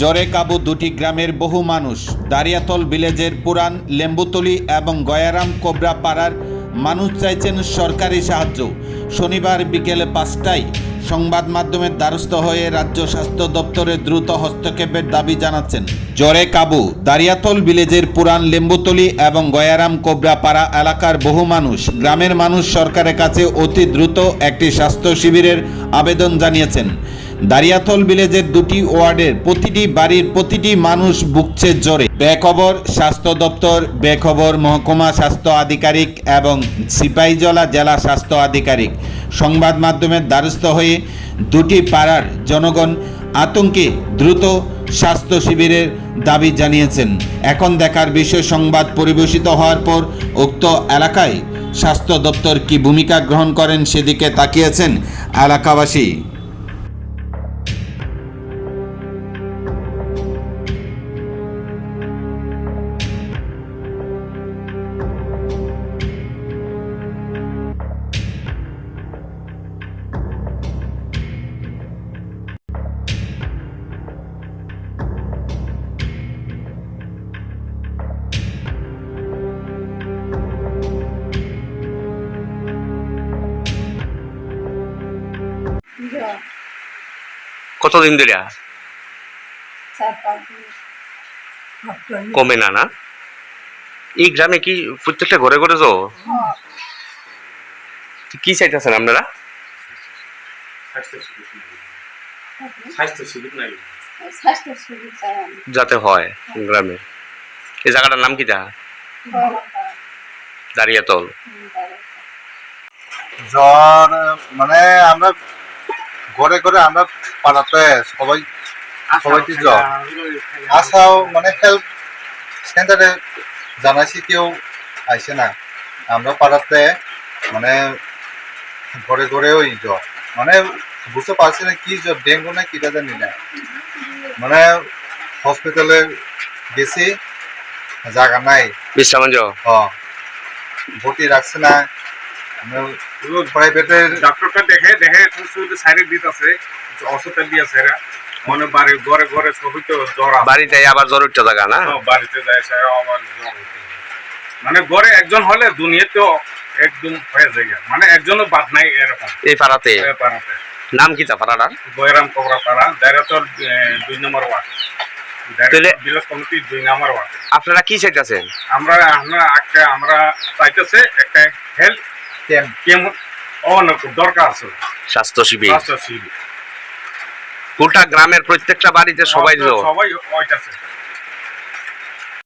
জ্বরে কাবু দুটি গ্রামের বহু মানুষ, দারিয়াতল ভিলেজের পুরান লেম্বুতলি এবং গয়ারাম কোবরা পাড়ার মানুষ চাইছেন সরকারি সাহায্য। শনিবার বিকেলে পাঁচটায় সংবাদ মাধ্যমের দ্বারস্থ হয়ে রাজ্য স্বাস্থ্য দপ্তরে দ্রুত হস্তক্ষেপের দাবি জানাচ্ছেন। জ্বরে কাবু দারিয়াতল ভিলেজের পুরান লেম্বুতলি এবং গয়ারাম কোবরাপাড়া এলাকার বহু মানুষ, গ্রামের মানুষ সরকারের কাছে অতি দ্রুত একটি স্বাস্থ্য শিবিরের আবেদন জানিয়েছেন। দারিয়াতল ভিলেজের দুটি ওয়ার্ডের প্রতিটি বাড়ির প্রতিটি মানুষ বুকছে জ্বরে। বেখবর স্বাস্থ্য দপ্তর, বেখবর মহকুমা স্বাস্থ্য আধিকারিক এবং সিপাহীজলা জেলা স্বাস্থ্য আধিকারিক সংবাদ মাধ্যমের দ্বারস্থ হয়ে দুটি পাড়ার জনগণ আতঙ্কে দ্রুত স্বাস্থ্য শিবিরের দাবি জানিয়েছেন। এখন দেখার বিষয়, সংবাদ পরিবেশিত হওয়ার পর উক্ত এলাকায় স্বাস্থ্য দপ্তর কি ভূমিকা গ্রহণ করেন সেদিকে তাকিয়েছেন এলাকাবাসী। কতদিন ধরে কমে না না? এই গ্রামে কি প্রত্যেকটা ঘরে ঘরে যাও? কি চাইতেছেন আপনারা? যাতে হয় গ্রামে। এই জায়গাটার নাম কি তা? গরমকাল, দাঁড়িয়াতল। হুম, গরমকাল। জ্বর মানে আমরা ঘরে ঘরে আমরা পাড়াতে সবাই সবাইকে জ্বর? আশাও মানে হেল্প সেন্টারে জানাইছি কেউ আইসে না। আমরা পাড়াতে মানে ঘরে ঘরে ওই জ্বর। মানে বুঝতে পারছি না কি জ্বর ডেঙ্গু না কিটা জানি না। মানে হসপিটালে গেছি জায়গা নাই। বিশ্রামঞ্জ হ ভর্তি রাখছে না। প্রাইভেটের ডাক্তারটা দেখে দেখে সাইডে দিত আছে মানে বাড়ি ঘরে ঘরে সবই তো জ্বর বাড়িতে আবার জ্বর উঠতে জায়গা না? বাড়িতে যায় আবার জ্বর মানে ঘরে একজন হলে দুনিয়াতে একদম হয়ে যায় মানে একজনও বাদ নাই এরকম। এই পাড়াতে? পাড়াতে। নাম কি তা পাড়াটার? বয়রাম কবরা পাড়া দায়রাতর দুই নম্বর ওয়ার্ড তাহলে- বিলস দুই নম্বর ওয়ার্ড আপনারা কি চাইতেছেন? আমরা আমরা একটা আমরা চাইতেছে একটা হেলথ ক্যাম্প অনেক দরকার আছে। স্বাস্থ্য শিবির স্বাস্থ্য শিবির গোটা গ্রামের প্রত্যেকটা বাড়িতে সবাই সবাই ওইটাছে